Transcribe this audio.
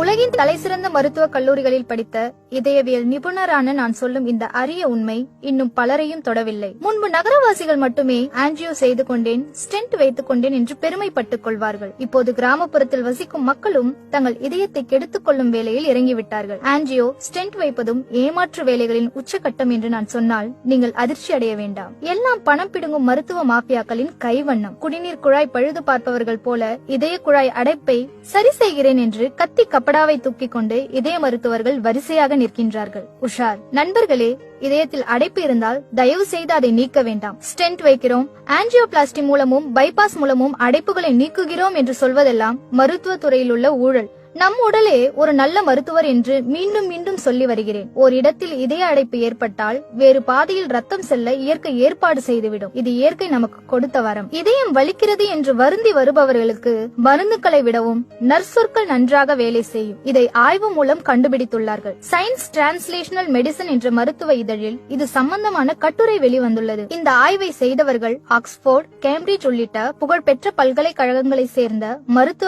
உலகின் தலைசிறந்த மருத்துவ கல்லூரிகளில் படித்த இதயவியல் நிபுணரான நான் சொல்லும் இந்த அரிய உண்மை இன்னும் பலரையும் தொடவில்லை. முன்பு நகரவாசிகள் மட்டுமே ஆன்ஜியோ செய்து கொண்டேன் ஸ்டென்ட் வைத்துக் கொண்டேன் என்று பெருமைப்பட்டுக் கொள்வார்கள். இப்போது கிராமப்புறத்தில் வசிக்கும் மக்களும் தங்கள் இதயத்தை கெடுத்துக் கொள்ளும் வேலையில் இறங்கிவிட்டார்கள். ஆன்ஜியோ ஸ்டென்ட் வைப்பதும் ஏமாற்று வேலைகளின் உச்சகட்டம் என்று நான் சொன்னால் நீங்கள் அதிர்ச்சி அடைய வேண்டாம். எல்லாம் பணம் பிடுங்கும் மருத்துவ மாஃபியாக்களின் கைவண்ணம். குடிநீர் குழாய் பழுது பார்ப்பவர்கள் போல இதய குழாய் அடைப்பை சரி செய்கிறேன் என்று கத்தி கப்படாவை தூக்கிக் கொண்டு இதய மருத்துவர்கள் வரிசையாக நிற்கின்றார்கள். உஷார் நண்பர்களே இதயத்தில் அடைப்பு இருந்தால் தயவு செய்து அதை நீக்க வேண்டாம். ஸ்டென்ட் வைக்கிறோம் ஆன்ஜியோபிளாஸ்டி மூலமும் பைபாஸ் மூலமும் அடைப்புகளை நீக்குகிறோம் என்று சொல்வதெல்லாம் மருத்துவ துறையில் உள்ள ஊழல். நம் உடலே ஒரு நல்ல மருத்துவர் என்று மீண்டும் மீண்டும் சொல்லி வருகிறேன். ஒரு இடத்தில் இதய அடைப்பு ஏற்பட்டால் வேறு பாதையில் ரத்தம் செல்ல இயற்கை ஏற்பாடு செய்துவிடும். இது இயற்கை நமக்கு கொடுத்த வரம். இதயம் வலிக்கிறது என்று வருந்தி வருபவர்களுக்கு மருந்துகளை விடவும் நர்சொற்கள் நன்றாக வேலை செய்யும். இதை ஆய்வு மூலம் கண்டுபிடித்துள்ளார்கள். சயின்ஸ் டிரான்ஸ்லேஷனல் மெடிசன் என்ற மருத்துவ இதழில் இது சம்பந்தமான கட்டுரை வெளிவந்துள்ளது. இந்த ஆய்வை செய்தவர்கள் ஆக்ஸ்போர்ட் கேம்பிரிட்ஜ் உள்ளிட்ட புகழ்பெற்ற பல்கலைக்கழகங்களை சேர்ந்த மருத்துவ